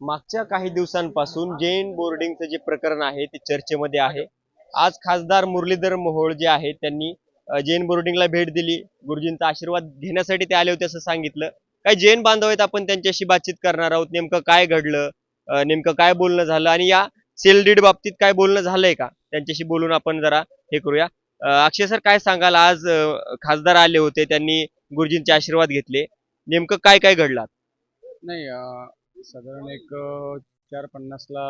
मागच्या काही दिवसांपासून जैन बोर्डिंगचं जे प्रकरण आहे ते चर्चेमध्ये आहे. आज खासदार मुरलीधर मोहोळ जे आहेत त्यांनी जैन बोर्डिंगला भेट दिली. गुरुजींचा आशीर्वाद घेण्यासाठी ते आले होते असं सांगितलं. काही जैन बांधव आहेत आपण त्यांच्याशी बातचीत करणार आहोत. नेमकं काय घडलं? नेमकं काय बोलणं झालं? आणि या सेल डीड बाबतीत काय बोलणं झालंय का? त्यांच्याशी बोलून आपण जरा हे करूया. अक्षय सर काय सांगाल? आज खासदार आले होते त्यांनी गुरुजींचे आशीर्वाद घेतले. नेमकं काय काय घडलं नाही साधारण एक चार पन्नासला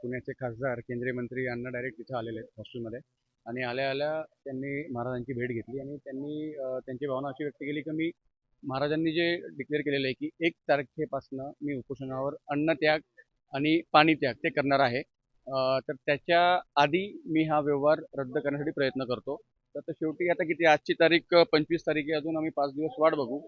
पुण्याचे खासदार केंद्रीय मंत्री अण्णा डायरेक्ट तिथं आलेले आहेत हॉस्टेलमध्ये. आणि आल्या आल्या त्यांनी महाराजांची भेट घेतली आणि त्यांनी त्यांची भावना अशी व्यक्त केली की मी महाराजांनी जे डिक्लेअर केलेलं आहे की एक तारखेपासनं मी उपोषणावर अन्नत्याग आणि पाणी त्याग ते करणार आहे. तर त्याच्या आधी मी हा व्यवहार रद्द करण्यासाठी प्रयत्न करतो. तर शेवटी आता किती आजची तारीख पंचवीस तारीख आहे अजून आम्ही पाच दिवस वाट बघू.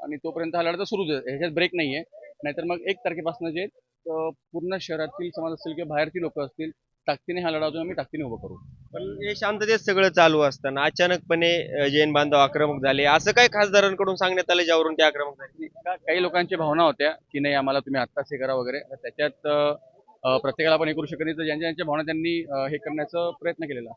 आणि तोपर्यंत हा लढा सुरूच आहे. ह्याच्यात ब्रेक नाही आहे नाहीतर मग एक तारखेपासून जे पूर्ण शहरातील समाज असतील किंवा बाहेरची लोक असतील ताकदीने हा लढा अजून आम्ही ताकदीने उभं करू. पण हे शांततेत सगळं चालू असताना अचानकपणे जैन बांधव आक्रमक झाले. असं काय खासदारांकडून सांगण्यात आलं ज्यावरून ते आक्रमक झाले? काही लोकांच्या भावना होत्या की नाही आम्हाला तुम्ही आत्ताच हे करा वगैरे. त्याच्यात प्रत्येकाला आपण हे करू शकत नाही. तर ज्यांच्या ज्यांच्या भावना त्यांनी हे करण्याचा प्रयत्न केलेला.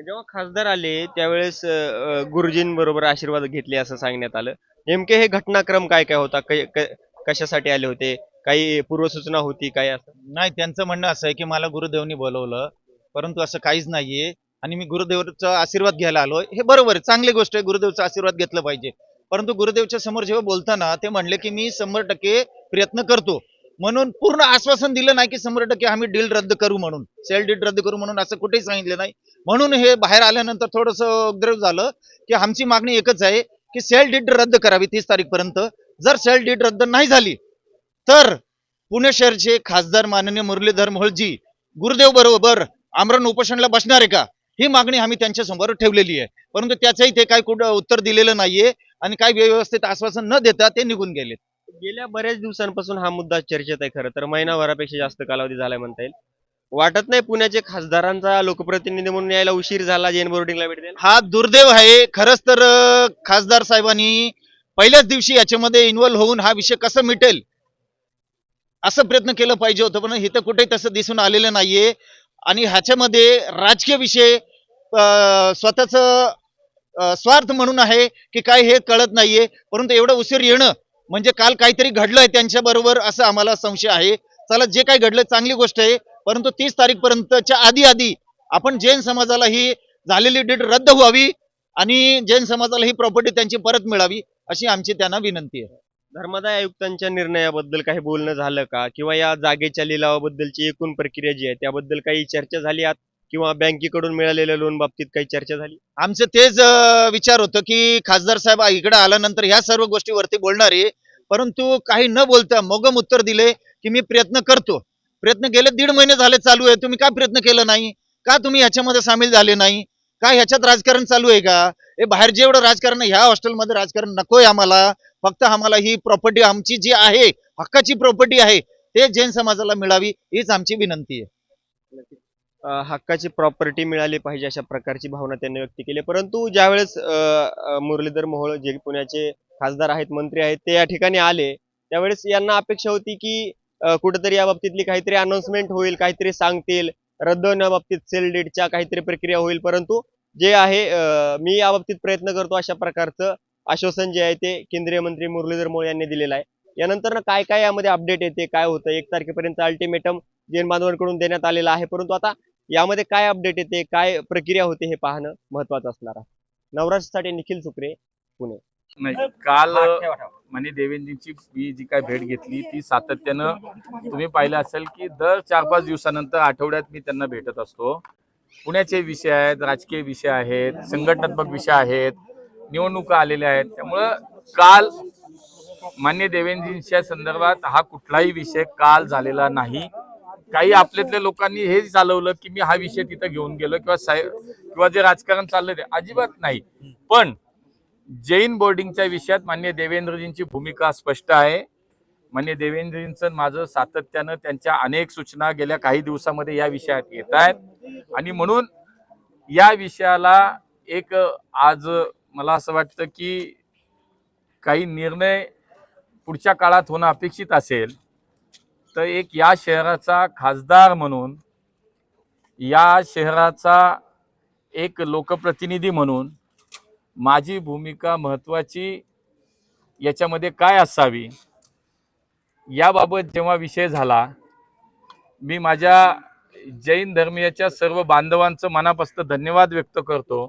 जेव्हा खासदार आले त्यावेळेस अ, गुरुजींबरोबर आशीर्वाद घेतले असं सांगण्यात आलं. नेमके हे घटनाक्रम काय काय होता? क- क- कशासाठी आले होते? काही पूर्वसूचना होती काय असं? नाही त्यांचं म्हणणं असं आहे की मला गुरुदेवनी बोलवलं परंतु असं काहीच नाहीये. आणि मी गुरुदेवचा आशीर्वाद घ्यायला आलोय हे बरोबर आहे. चांगली गोष्ट आहे. गुरुदेवचा आशीर्वाद घेतला पाहिजे. परंतु गुरुदेवच्या समोर जेव्हा बोलताना ते म्हणले की मी शंभर टक्के प्रयत्न करतो. म्हणून पूर्ण आश्वासन दिलं नाही की शंभर टक्के आम्ही डील रद्द करू म्हणून. सेल डील रद्द करू म्हणून असं कुठेही सांगितलं नाही. म्हणून हे बाहेर आल्यानंतर थोडस उद्रेक झालं की आमची मागणी एकच आहे की सेल डीड रद्द करावी तीस तारीखपर्यंत. जर सेल डीड रद्द नाही झाली तर पुणे शहरचे खासदार माननीय मुरलीधर मोहोळजी गुरुदेव बरोबर आमरण उपोषणला बसणार आहे का? ही मागणी आम्ही त्यांच्यासमोर ठेवलेली आहे. परंतु त्याचंही ते काही कुठं उत्तर दिलेलं नाहीये आणि काही व्यवस्थित आश्वासन न देता ते निघून गेले गेल्या बऱ्याच दिवसांपासून हा मुद्दा चर्चेत आहे खरं तर. महिनाभरापेक्षा जास्त कालावधी झालाय म्हणता येईल. वाटत नाही पुण्याचे खासदारांचा लोकप्रतिनिधी म्हणून यायला उशीर झाला जैन बोर्डिंगला भेट द्यायला हा दुर्दैव आहे. खरंच तर अं, खासदार साहेबांनी पहिल्याच दिवशी याच्यामध्ये इन्व्हॉल्व्ह होऊन हा विषय कसं मिटेल असं प्रयत्न केलं पाहिजे होतं पण इथं कुठे तसं दिसून आलेलं नाहीये. आणि ह्याच्यामध्ये राजकीय विषय अं, स्वतःचं अं, स्वार्थ म्हणून आहे की काय हे कळत नाहीये. परंतु एवढं उशीर येणं म्हणजे काल काहीतरी घडलंय त्यांच्या बरोबर असं आम्हाला संशय आहे. चला जे काही घडलंय चांगली गोष्ट आहे परंतु तीस तारीख पर्यंतच्या आधी आधी आपण जैन समाजाला ही झालेली डेट रद्द व्हावी आणि जैन समाजाला ही प्रॉपर्टी त्यांची परत मिळावी अशी आमची त्यांना विनंती आहे. धर्मदाय आयुक्तांच्या निर्णयाबद्दल काही बोलणं झालं का? किंवा या जागेच्या लिलावाबद्दलची एकूण प्रक्रिया जी आहे त्याबद्दल काही चर्चा झाली आत किंवा बँकेकडून मिळालेल्या लोन बाबतीत काही चर्चा झाली? आमचं तेच अं, विचार होतं की खासदार साहेब इकडे आल्यानंतर ह्या सर्व गोष्टीवरती बोलणार आहे परंतु काही न बोलता मोगम उत्तर दिले की मी प्रयत्न करतो. प्रयत्न गेले दीड महिने झाले चालू आहे तुम्ही का प्रयत्न केलं नाही? का तुम्ही ह्याच्यामध्ये सामील झाले नाही? का ह्याच्यात राजकारण चालू आहे का? हे बाहेर जेवढं राजकारण आहे, ह्या हॉस्टेलमध्ये राजकारण नकोय आम्हाला. फक्त आम्हाला ही प्रॉपर्टी आमची जी आहे हक्काची प्रॉपर्टी आहे ते जैन समाजाला मिळावी हीच आमची विनंती आहे. हक्काची प्रॉपर्टी मिळाली पाहिजे अशा प्रकारची भावना त्यांनी व्यक्त केली. परंतु ज्यावेळेस मुरलीधर मोहोळ जे पुण्याचे खासदार आहेत मंत्री आहेत ते या ठिकाणी आले त्यावेळेस यांना अपेक्षा होती की कुठेतरी या बाबतीतली काहीतरी अनाउन्समेंट होईल काहीतरी सांगतील रद्द होण्याबाबतीत सेल डेटच्या काहीतरी प्रक्रिया होईल. परंतु जे आहे मी या बाबतीत प्रयत्न करतो अशा प्रकारचं आश्वासन जे आहे ते केंद्रीय मंत्री मुरलीधर मोहोळ यांनी दिलेलं आहे. यानंतर काय काय यामध्ये अपडेट येते काय होतं? एक तारखेपर्यंत अल्टिमेटम जैन बांधवांकडून देण्यात आलेलं आहे. परंतु आता यामध्ये काय अपडेट येते काय प्रक्रिया होते हे पाहणं महत्वाचं असणार आहे. नवराष्ट्रसाठी निखिल सुक्रे पुणे. नाही काल माने देवेंजींची मी जी काय भेट घेतली ती सातत्यानं तुम्ही पाहिलं असेल की दर चार पाच दिवसानंतर आठवड्यात मी त्यांना भेटत असतो. पुण्याचे विषय आहेत राजकीय विषय आहेत संघटनात्मक विषय आहेत निवडणुका आलेल्या आहेत. त्यामुळं काल मान्य देवेंद्रजींच्या संदर्भात हा कुठलाही विषय काल झालेला नाही. काही आपल्यातल्या लोकांनी हे चालवलं की मी हा विषय तिथं घेऊन गेलो किंवा साहेब किंवा जे राजकारण चाललं ते अजिबात नाही. पण जैन बोर्डिंगच्या विषयात मान्य देवेंद्रजींची भूमिका स्पष्ट आहे. मान्य देवेंद्रजींचं माझं सातत्यानं त्यांच्या अनेक सूचना गेल्या काही दिवसामध्ये या विषयात येत आहेत. आणि म्हणून या विषयाला एक आज मला असं वाटतं की काही निर्णय पुढच्या काळात होणं अपेक्षित असेल. तर एक या शहराचा खासदार म्हणून या शहराचा एक लोकप्रतिनिधी म्हणून माझी भूमिका महत्त्वाची याच्यामध्ये काय असावी? याबाबत जेव्हा विषय झाला मी माझ्या जैन धर्मीयाच्या सर्व बांधवांचं मनापासून धन्यवाद व्यक्त करतो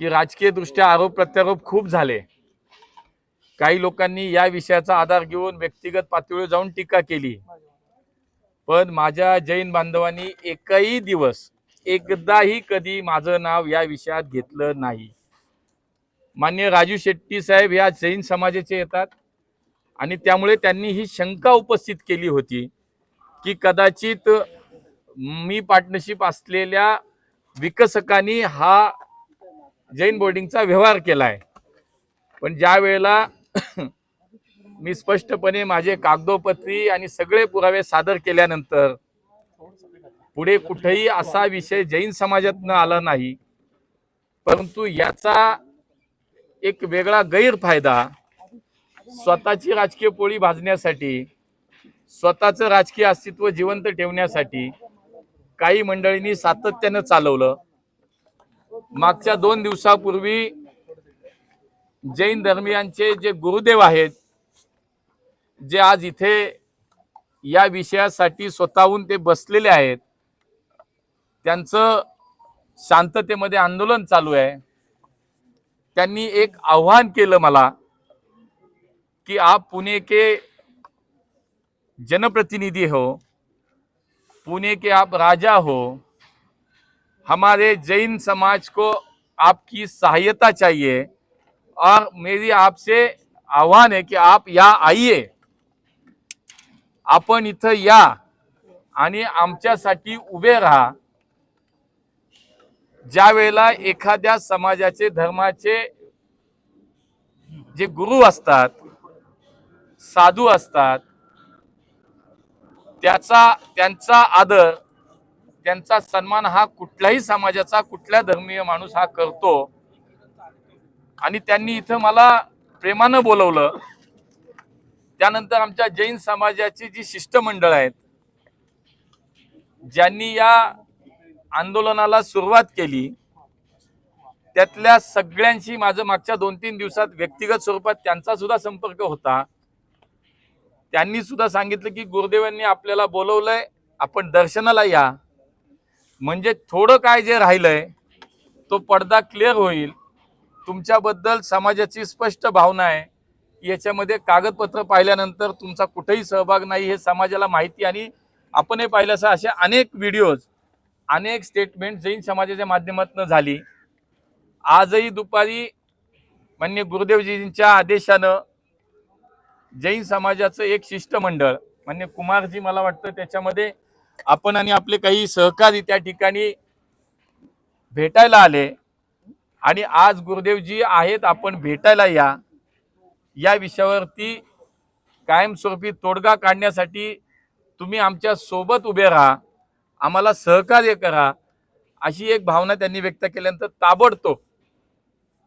की राजकीयदृष्ट्या आरोप प्रत्यारोप खूप झाले. काही लोकांनी या विषयाचा आधार घेऊन व्यक्तिगत पातळीवर जाऊन टीका केली. पण माझ्या जैन बांधवांनी एकही दिवस एकदाही कधी माझं नाव या विषयात घेतलं नाही. मान्य राजू शेट्टी साहेब या जैन समाजाचे येतात आणि त्यामुळे त्यांनी ही शंका उपस्थित केली होती की कदाचित मी पार्टनरशिप असलेल्या विकसकांनी हा जैन बोर्डिंगचा व्यवहार केलाय. पण ज्या वेळेला मी स्पष्टपणे माझे कागदोपत्री आणि सगळे पुरावे सादर केल्यानंतर पुढे कुठेही असा विषय जैन समाजातनं आला नाही. परंतु याचा एक वेगळा गैरफायदा स्वतःची राजकीय पोळी भाजण्यासाठी स्वतःचं राजकीय अस्तित्व जिवंत ठेवण्यासाठी काही मंडळींनी सातत्यानं चालवलं. मागच्या दोन दिवसापूर्वी जैन धर्मियांचे जे गुरुदेव आहेत जे आज इथे या विषयासाठी स्वतःहून ते बसलेले आहेत त्यांचं शांततेमध्ये आंदोलन चालू आहे. त्यांनी एक आव्हान केलं मला कि आप पुणे के जनप्रतिनिधि हो पुणे के आप राजा हो हमारे जैन समाज को आपकी सहायता चाहिए और मेरी आपसे आव्हान आहे की आप या आइए। आपण इथं या आणि आमच्यासाठी उभे राहा। ज्या वेळेला एखाद्या समाजाचे धर्माचे जे गुरु असतात साधू असतात त्याचा त्यांचा आदर त्यांचा सन्मान हा कुठल्याही समाजाचा कुठल्या धर्मीय माणूस हा करतो आणि त्यांनी इथं मला प्रेमानं बोलवलं. त्यानंतर आमच्या जैन समाजाची जी शिष्टमंडळ आहेत ज्यांनी या आंदोलनाला सुरुवात केली त्यातल्या सगळ्यांशी माझं मागच्या दोन तीन दिवसात व्यक्तिगत स्वरूपात त्यांचा सुद्धा संपर्क होता. त्यांनी सुद्धा सांगितलं की गुरुदेवांनी आपल्याला बोलवलंय आपण दर्शनाला या. म्हणजे थोडं काय जे राहिलंय तो पडदा क्लिअर होईल. तुमच्याबद्दल समाजाची स्पष्ट भावना आहे. याच्यामध्ये कागदपत्र पाहिल्यानंतर तुमचा कुठेही सहभाग नाही हे समाजाला माहिती आणि आपणही पाहिलं असं असे अनेक व्हिडिओज अनेक स्टेटमेंट जैन समाजाच्या माध्यमातून झाली. आजही दुपारी मान्य गुरुदेवजींच्या आदेशानं जैन समाजाचं एक शिष्टमंडळ मान्य कुमारजी मला वाटतं त्याच्यामध्ये आपण आणि आपले काही सहकारी त्या ठिकाणी भेटायला आले. आणि आज गुरुदेवजी आहेत आपण भेटायला या. या विषयावरती कायमस्वरूपी तोडगा काढण्यासाठी तुम्ही आमच्यासोबत उभे राहा आम्हाला सहकार्य करा अशी एक भावना त्यांनी व्यक्त केल्यानंतर ताबडतोब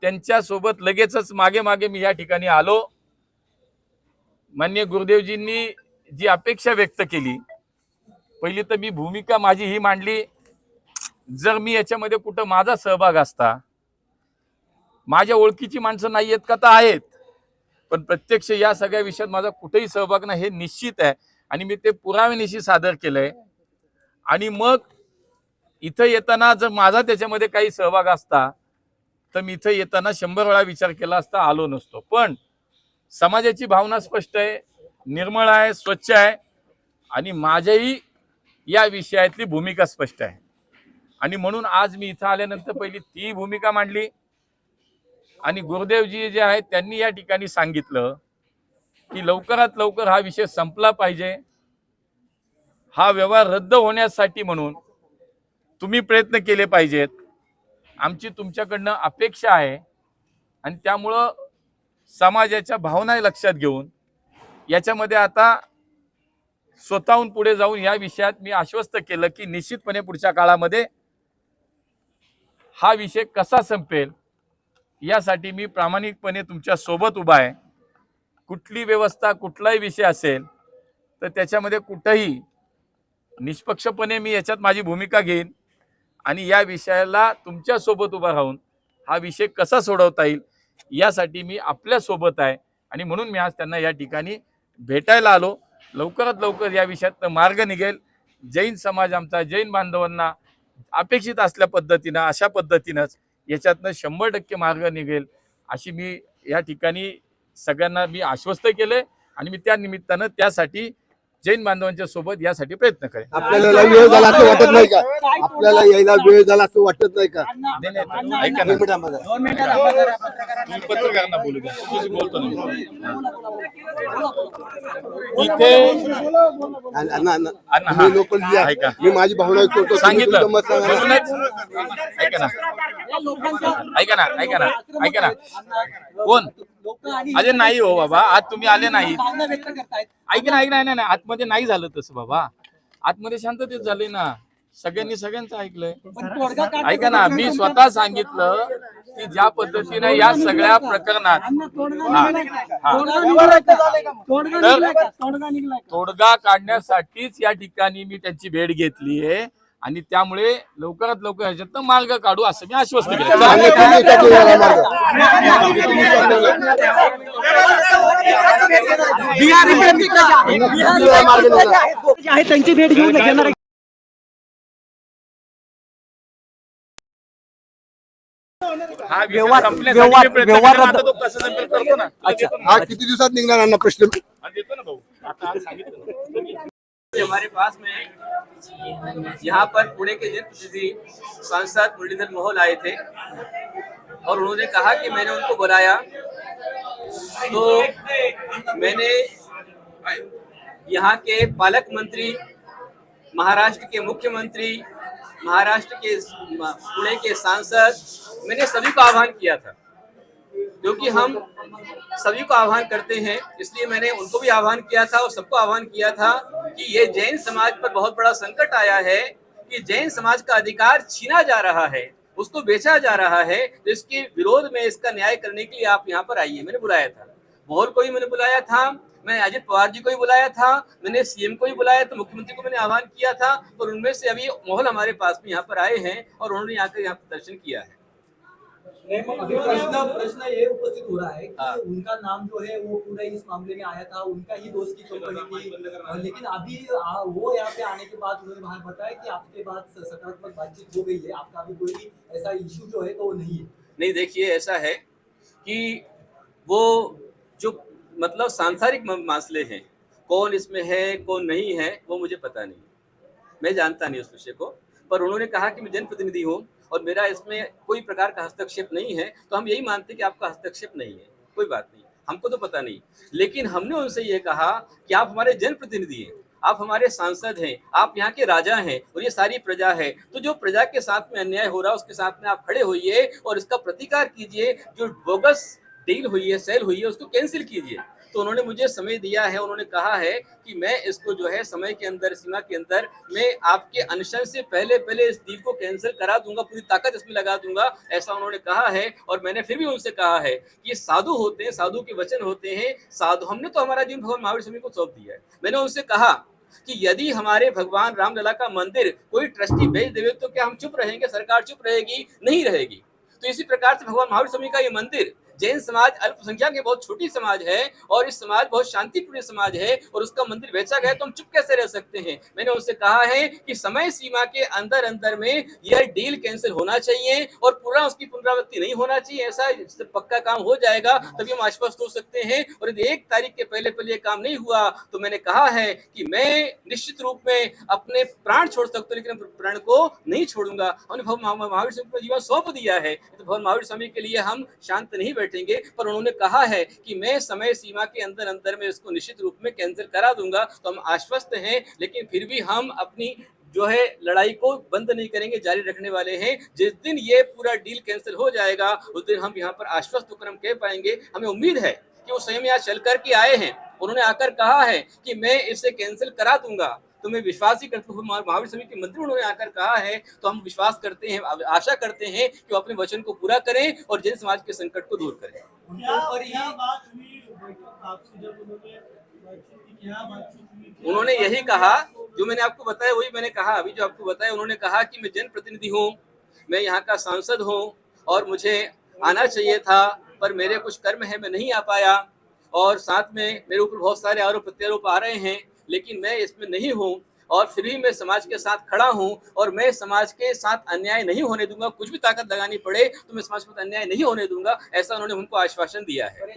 त्यांच्यासोबत लगेचच मागे मागे मी या ठिकाणी आलो. मान्य गुरुदेवजींनी जी अपेक्षा व्यक्त केली पहिली तर मी भूमिका माझी ही मांडली. जर मी याच्यामध्ये कुठं माझा सहभाग असता माझ्या ओळखीची माणसं नाही आहेत का? तर आहेत. पण प्रत्यक्ष या सगळ्या विषयात माझा कुठेही सहभाग नाही हे निश्चित आहे. आणि मी ते पुराव्यानिशी सादर केलंय. आणि मग इथं येताना जर माझा त्याच्यामध्ये काही सहभाग असता तर मी इथं येताना शंभर वेळा विचार केला असता आलो नसतो. पण समाजाची भावना स्पष्ट आहे निर्मळ आहे स्वच्छ आहे. आणि माझ्याही या विषयातली भूमिका स्पष्ट आहे. आणि म्हणून आज मी इथं आल्यानंतर पहिली ती भूमिका मांडली. आणि गुरुदेवजी जे आहेत त्यांनी या ठिकाणी सांगितलं की लवकरात लवकर हा विषय संपला पाहिजे. हा व्यवहार रद्द होण्यासाठी म्हणून तुम्ही प्रयत्न केले पाहिजेत. आमची तुमच्याकडनं अपेक्षा आहे आणि त्यामुळं समाजाच्या भावना लक्षात घेऊन याच्यामध्ये आता स्वतःहून पुढे जाऊन या विषयात मी आश्वस्त केलं की निश्चितपणे पुढच्या काळामध्ये हा विषय कसा संपेल यासाठी मी प्रामाणिकपणे तुमच्यासोबत उभा आहे. कुठली व्यवस्था कुठलाही विषय असेल तर त्याच्यामध्ये कुठंही निष्पक्षपणे मी याच्यात माझी भूमिका घेईन आणि या विषयाला तुमच्यासोबत उभा राहून हा विषय कसा सोडवता येईल यासाठी मी आपल्यासोबत आहे आणि म्हणून मी आज त्यांना या ठिकाणी भेटायला आलो. लवकरात लवकर या विषयात मार्ग निघेल. जैन समाज आमचा जैन बांधवांना अपेक्षित असल्या पद्धतीनं अशा पद्धतीनंच याच्यातनं शंभर टक्के मार्ग निघेल अशी मी या ठिकाणी सगळ्यांना मी आश्वस्त केलं आणि मी त्या निमित्तानं त्यासाठी जैन बांधवांच्या सोबत यासाठी प्रयत्न करेन. आपल्याला वेळ झाला असं वाटत नाही का? आपल्याला यायला वेळ झाला असं वाटत नाही का? नाही, नाही, ऐका ना. एक मिनिटामध्ये. तुम्ही पत्रकारांना बोलू द्या. तुझी बोलतो ना मी. इथे आणि- आणि- आणि- अण्णा, तुम्ही हा. लोक लिहा. ऐका. मी माझी भावना करतो. तुम्ही सांगितलं. तुमचं मत सांगा. म्हणूनच ऐका ना. ऐका ना ऐका ना. ऐका ना. कोण? अरे नाही हो बाबा आज तुम्ही आले नाही ऐक ना ऐक नाही नाही आतमध्ये नाही झालं तसं बाबा. आतमध्ये शांततेत झाले ना. सगळ्यांनी सगळ्यांचं ऐकलंय. ऐका ना मी स्वतः सांगितलं की ज्या पद्धतीने या सगळ्या प्रकरणात हा, हा. तोडगा काढण्यासाठीच या ठिकाणी मी त्यांची भेट घेतली आहे. आणि त्यामुळे लवकरात लवकर ह्याच्यात मार्ग काढू असं मी आश्वस्त केलं. त्याची भेट घेऊन. हा. हा किती दिवसात निघणार अण्णा प्रश्न? ना. हमारे पास में यहाँ पर पुणे के जनप्रतिनिधि सांसद मुरलीधर मोहल आए थे और उन्होंने कहा कि मैंने उनको बुलाया तो मैंने यहाँ के पालक मंत्री, महाराष्ट्र के मुख्यमंत्री, महाराष्ट्र के पुणे के सांसद, मैंने सभी को आह्वान किया था क्योंकि हम सभी को आह्वान करते हैं। इसलिए मैंने उनको भी आह्वान किया था और सबको आह्वान किया था कि ये जैन समाज पर बहुत बड़ा संकट आया है कि जैन समाज का अधिकार छीना जा रहा है, उसको बेचा जा रहा है। तो इसके विरोध में इसका न्याय करने के लिए आप यहाँ पर आइए। मैंने बुलाया था। मोहर को भी मैंने बुलाया था। मैं अजित पवार जी को भी बुलाया था। मैंने सीएम को भी बुलाया था। मुख्यमंत्री को मैंने आह्वान किया था और उनमें से अभी मोहल हमारे पास में यहाँ पर आए हैं और उन्होंने का यहाँ प्रदर्शन किया है। प्रश्न प्रश्न ये उपस्थित हो रहा है कि हाँ। उनका नाम जो है वो पूरा इस मामले में आया था उनका ही दोस्त की कंपनी थी और लेकिन अभी आ, वो यहाँ पे आने के बाद उन्होंने बाहर बताया कि आपके बाद सकारात्मक बातचीत हो गई है आपका अभी कोई ऐसा इशू जो है तो वो नहीं है। नहीं देखिए ऐसा है कि वो जो मतलब सांसारिक म- मसले हैं कौन इसमें है कौन नहीं है वो मुझे पता नहीं मैं जानता नहीं उस विषय को पर उन्होंने कहा कि मैं जनप्रतिनिधि हूँ और मेरा इसमें कोई प्रकार का हस्तक्षेप नहीं है तो हम यही मानते कि आपका हस्तक्षेप नहीं है, कोई बात नहीं, हमको तो पता नहीं। लेकिन हमने उनसे ये कहा कि आप हमारे जनप्रतिनिधि हैं, आप हमारे सांसद हैं, आप यहाँ के राजा हैं और ये सारी प्रजा है तो जो प्रजा के साथ में अन्याय हो रहा है, उसके साथ में आप खड़े होइए और इसका प्रतिकार कीजिए, जो बोगस डील हुई है, सेल हुई है, उसको कैंसिल कीजिए। तो उन्होंने मुझे समय दिया है, उन्होंने कहा है कि मैं इसको जो है समय के अंदर, सीमा के अंदर मैं आपके अनशन से पहले पहले इस डील को कैंसिल करा दूँगा, पूरी ताकत इसमें लगा दूँगा, ऐसा उन्होंने कहा है और मैंने फिर भी उनसे कहा है कि साधु होते हैं साधु के वचन होते हैं, साधु, हमने तो हमारा जीवन भगवान महावीर स्वामी को सौंप दिया है। मैंने उनसे कहा कि यदि हमारे भगवान रामलला का मंदिर कोई ट्रस्टी भेज देवे तो क्या हम चुप रहेंगे, सरकार चुप रहेगी? नहीं रहेगी। तो इसी प्रकार से भगवान महावीर स्वामी का ये मंदिर जैन समाज अल्पसंख्यक बहुत छोटी समाज है और इस समाज बहुत शांतिपूर्ण समाज है और उसका मंदिर बेचा गया तो हम चुप कैसे रह सकते हैं? मैंने उनसे कहा है कि समय सीमा के अंदर अंदर में यह डील कैंसिल होना चाहिए और पूरा उसकी पुनरावृत्ति नहीं होना चाहिए, ऐसा पक्का काम हो जाएगा, तभी हम आश्वस्त हो सकते हैं। और यदि एक तारीख के पहले पहले काम नहीं हुआ तो मैंने कहा है कि मैं निश्चित रूप में अपने प्राण छोड़ सकता हूँ, लेकिन प्राण को नहीं छोड़ूँगा। महावीर स्वामी को जीवन सौंप दिया है। तो भगवान महावीर स्वामी के लिए हम शांत नहीं बैठेंगे, पर उन्होंने कहा है कि मैं समय सीमा के अंदर अंदर में इसको निश्चित रूप में कैंसिल करा दूँगा तो हम आश्वस्त हैं, लेकिन फिर भी हम अपनी जो है लड़ाई को बंद नहीं करेंगे, जारी रखने वाले हैं। जिस दिन ये पूरा डील कैंसिल हो जाएगा, उस दिन हम यहाँ पर आश्वस्त हम कह पाएँगे, हमें उम्मीद है कि वो स्वयं यहाँ चल करके आए हैं। उन्होंने आकर कहा है कि मैं इसे कैंसिल करा दूँगा। तो मैं विश्वास ही करता हूँ महावीर समिति के मंत्री उन्होंने आकर कहा है तो हम विश्वास करते हैं आशा करते हैं कि वो अपने वचन को पूरा करें और जन समाज के संकट को दूर करें उनके ऊपर ही बात? उन्होंने यही कहा जो मैंने आपको बताया वही मैंने कहा अभी जो आपको बताया उन्होंने कहा कि मैं जनप्रतिनिधि हूँ मैं यहाँ का सांसद हूँ और मुझे आना चाहिए था पर मेरे कुछ कर्म है मैं नहीं आ पाया और साथ में मेरे ऊपर बहुत सारे आरोप प्रत्यारोप आ रहे हैं लेकिन मैं इसमें नहीं हूँ और फिर भी मैं समाज के साथ खड़ा हूँ और मैं समाज के साथ अन्याय नहीं होने दूँगा कुछ भी ताकत लगानी पड़े तो मैं समाज के साथ अन्याय नहीं होने दूँगा ऐसा उन्होंने उनको आश्वासन दिया है।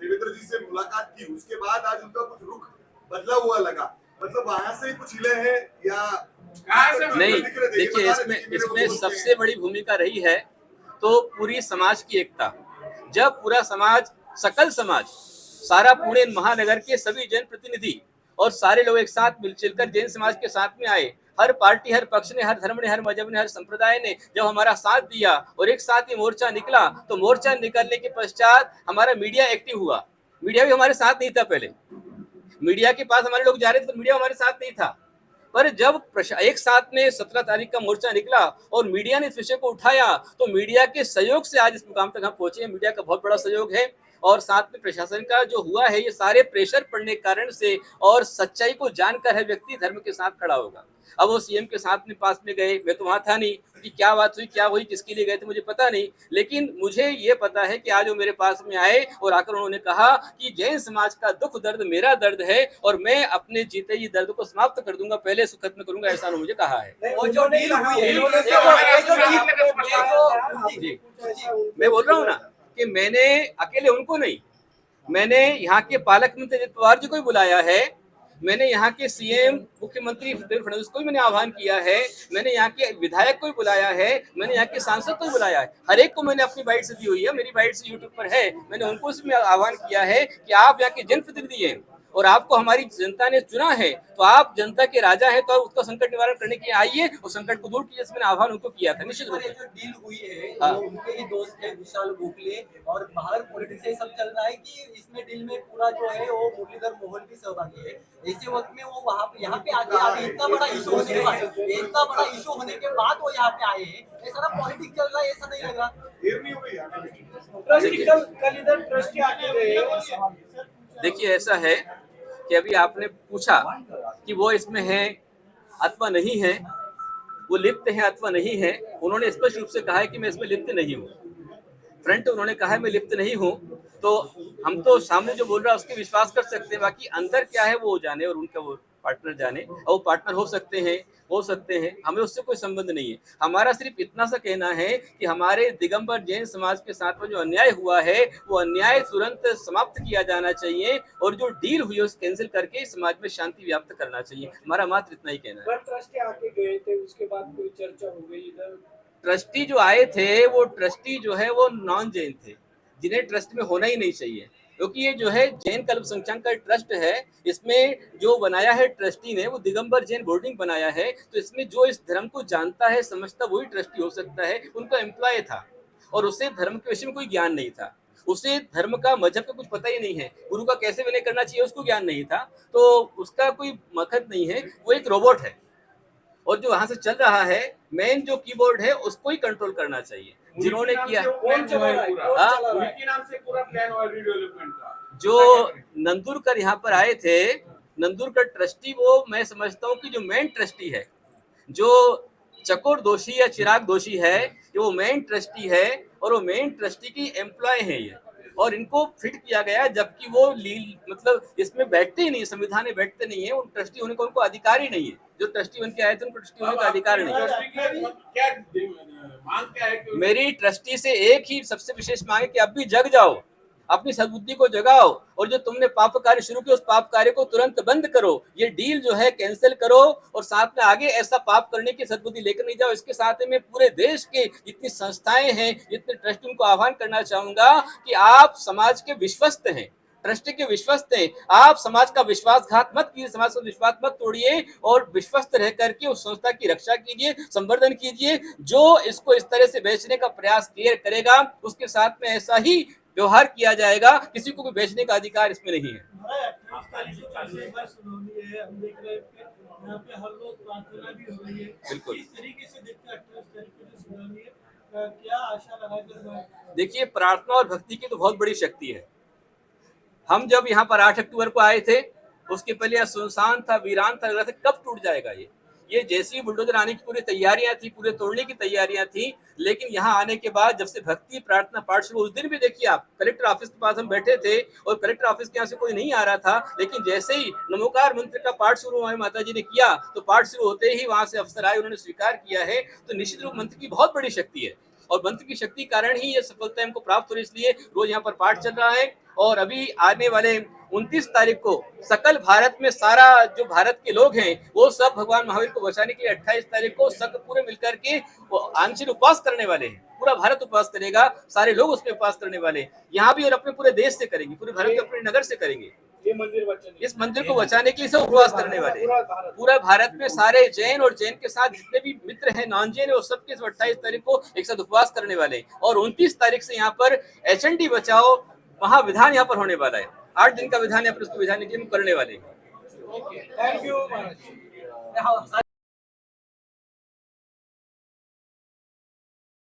देवेंद्र जी से मुलाकात की उसके बाद आज उनका कुछ रुख बदला हुआ लगा। मतलब वहाँ से कुछ हिले हैं या नहीं रहे थे, ये देखिए इसमें इसमें सबसे बड़ी भूमिका रही है तो पूरी समाज की एकता। जब पूरा समाज सकल समाज सारा पुणे महानगर के सभी जन प्रतिनिधि और सारे लोग एक साथ मिलजुल कर जैन समाज के साथ में आए हर पार्टी हर पक्ष ने हर धर्म ने हर मज़हब ने हर संप्रदाय ने जब हमारा साथ दिया और एक साथ ही मोर्चा निकला तो मोर्चा निकलने के पश्चात हमारा मीडिया एक्टिव हुआ। मीडिया भी हमारे साथ नहीं था पहले। मीडिया के पास हमारे लोग जा रहे थे तो मीडिया हमारे साथ नहीं था। पर जब एक साथ में सत्रह तारीख का मोर्चा निकला और मीडिया ने इस विषय को उठाया तो मीडिया के सहयोग से आज इस मुकाम तक हम पहुँचे हैं। मीडिया का बहुत बड़ा सहयोग है और साथ में प्रशासन का जो हुआ है, ये सारे प्रेशर पड़ने के कारण से और सच्चाई को जानकर है व्यक्ति धर्म के साथ खड़ा होगा। अब वो सीएम के साथ में पास में गए, मैं तो वहाँ था नहीं। कि क्या बात हुई क्या हुई किसके लिए गए थे मुझे पता नहीं। लेकिन मुझे ये पता है कि आज वो मेरे पास में आए और आकर उन्होंने कहा कि जैन समाज का दुख दर्द मेरा दर्द है और मैं अपने जीते ही दर्द को समाप्त कर दूँगा पहले इसको खत्म करूँगा ऐसा उन्होंने मुझे कहा है। जो डील हुई है में मैं बोल रहा हूँ ना कि मैंने अकेले उनको नहीं मैंने यहाँ के पालक मंत्री अजित पवार जी को भी बुलाया है मैंने यहाँ के सीएम मुख्यमंत्री देवेंद्र फडणवीस को भी मैंने आह्वान किया है। मैंने यहाँ के विधायक को भी बुलाया है। मैंने यहाँ के सांसद को भी बुलाया है। हर एक को मैंने अपनी बाइट से दी हुई है। मेरी बाइट से यूट्यूब पर है। मैंने उनको भी आह्वान किया है कि आप यहाँ के जनप्रतिनिधि हैं। और आपको हमारी जनता ने चुना है तो आप जनता के राजा हैं तो आप उसका संकट निवारण करने के लिए आइए और संकट को दूर कीजिए मैंने आह्वान उनको किया था निश्चित रूप से। जो डील हुई है हाँ। वो उनके ही दोस्त है विशाल गोखले और बाहर पॉलिटिक्स से सब चल रहा है कि इसमें डील में पूरा जो है वो मुरलीधर मोहन भी सहभागी है। ऐसे वक्त में वो वहाँ पे यहाँ पे आके अभी इतना बड़ा इशू होने के बाद इतना बड़ा इशू होने के बाद वो यहाँ पे आए हैं। ये सारा पॉलिटिक्स चल रहा है ऐसा नहीं लग रहा। हो कल इधर ट्रस्टी आके गए देखिए, ऐसा है कि अभी आपने पूछा कि वो इसमें है, अथवा नहीं है, वो लिप्त है अथवा नहीं है, उन्होंने स्पष्ट रूप से कहा है कि मैं इसमें लिप्त नहीं हूँ। फ्रंट उन्होंने कहा है, मैं लिप्त नहीं हूँ तो हम तो सामने जो बोल रहा है, उसके विश्वास कर सकते हैं, बाकी अंदर क्या है वो जाने और उनका वो पार्टनर जाने और वो पार्टनर हो सकते हैं हो सकते हैं हमें उससे कोई संबंध नहीं है। हमारा सिर्फ़ इतना सा कहना है कि हमारे दिगंबर जैन समाज के साथ में जो अन्याय हुआ है वो अन्याय तुरंत समाप्त किया जाना चाहिए और जो डील हुई है उसे कैंसिल करके समाज में शांति व्याप्त करना चाहिए। हमारा मात्र इतना ही कहना है। ट्रस्टी आके गए थे उसके बाद कोई चर्चा हो गई इधर? ट्रस्टी जो आए थे वो ट्रस्टी जो है वो नॉन जैन थे जिन्हें ट्रस्ट में होना ही नहीं चाहिए। क्योंकि ये जो है जैन का अल्पसंख्यक का ट्रस्ट है, इसमें जो बनाया है ट्रस्टी ने, वो दिगंबर जैन बोर्डिंग बनाया है तो इसमें जो इस धर्म को जानता है, समझता वही ट्रस्टी हो सकता है, उनका एम्प्लॉय था। और उसे धर्म के विषय में कोई ज्ञान नहीं था। उसे धर्म का, मज़हब का कुछ पता ही नहीं है। गुरु का कैसे विनय करना चाहिए, उसको ज्ञान नहीं था। तो उसका कोई मकसद नहीं है, वो एक रोबोट है। और जो वहाँ से चल रहा है मेन जो कीबोर्ड है उसको ही कंट्रोल करना चाहिए। जिन्होंने किया कौन चला रहा कौन? चला रहा उनके नाम से पूरा प्लान और रिडेवलपमेंट का। जो नंदुरकर यहाँ पर आए थे नंदुरकर ट्रस्टी वो मैं समझता हूँ कि जो मेन ट्रस्टी है जो चकोर दोषी या चिराग दोषी है वो मेन ट्रस्टी है और वो मेन ट्रस्टी की एम्प्लॉय है ये। और इनको फिट किया गया है जबकि वो लील मतलब इसमें बैठते ही नहीं संविधान में बैठते नहीं है उन ट्रस्टी होने का उनको अधिकार ही नहीं है। जो ट्रस्टी बन के आए थे उनको ट्रस्टी होने का अधिकार नहीं है। मेरी ट्रस्टी से एक ही सबसे विशेष मांग है कि अब भी जग जाओ। अपनी सदबुद्धि को जगाओ और जो तुमने पाप कार्य शुरू किया उस पाप कार्य को तुरंत बंद करो। ये डील जो है कैंसिल करो और साथ में आगे ऐसा पाप करने की सद्बुद्धि लेकर नहीं जाओ। इसके साथ में पूरे देश के जितनी संस्थाएँ हैं, जितने ट्रस्ट उनको आह्वान करना चाहूँगा कि आप समाज के विश्वस्त हैं ट्रस्टी के विश्वस्त हैं। आप समाज का विश्वासघात मत कीजिए, समाज का विश्वास मत तोड़िए और विश्वस्त रह करके उस संस्था की रक्षा कीजिए, संवर्धन कीजिए। जो इसको इस तरह से बेचने का प्रयास करेगा, उसके साथ में ऐसा ही व्यवहार किया जाएगा, किसी को भी बेचने का अधिकार इसमें नहीं है। बिल्कुल। देखिए, प्रार्थना और भक्ति की तो बहुत बड़ी शक्ति है। हम जब यहाँ पर आठ अक्टूबर को आए थे, उसके पहले सुनसान था, वीरान था था, कब टूट जाएगा ये? ये जैसी ही बुलडोजर आने की पूरी तैयारियाँ थी, पूरे तोड़ने की तैयारियाँ थी, लेकिन यहाँ आने के बाद जब से भक्ति प्रार्थना पाठ शुरू, उस दिन भी देखिए आप, कलेक्टर ऑफ़िस के पास हम बैठे थे और कलेक्टर ऑफ़िस के यहाँ से कोई नहीं आ रहा था, लेकिन जैसे ही नमोकार मंत्र का पाठ शुरू हमारी माता जी ने किया तो पाठ शुरू होते ही वहाँ से अफसर आए, उन्होंने स्वीकार किया है तो निश्चित रूप मंत्र की बहुत बड़ी शक्ति है। और मंत्र की शक्ति कारण ही ये सफलता हमको प्राप्त हो रही इसलिए रोज यहाँ पर पाठ चल रहा है, और अभी आने वाले 29 तारीख को सकल भारत में सारा जो भारत के लोग हैं वो सब भगवान महावीर को बचाने के लिए 28 तारीख को सब पूरे मिलकर के आंशिक उपवास करने वाले हैं। पूरा भारत उपवास करेगा सारे लोग उसमें उपवास करने वाले हैं। यहाँ भी और अपने पूरे देश से करेंगे पूरे भारत के अपने नगर से करेंगे। ये मंदिर बचने इस मंदिर को बचाने के लिए सब उपवास करने वाले पूरा भारत। में सारे जैन और जैन के साथ जितने भी मित्र हैं नॉन जैन है वो सबके अट्ठाईस तारीख को एक साथ उपवास करने वाले और उनतीस तारीख से यहाँ पर एच बचाओ महाविधान यहाँ पर होने वाला है। आठ दिन का विधान यहाँ पर उसको विधान के करने वाले हैं। Thank you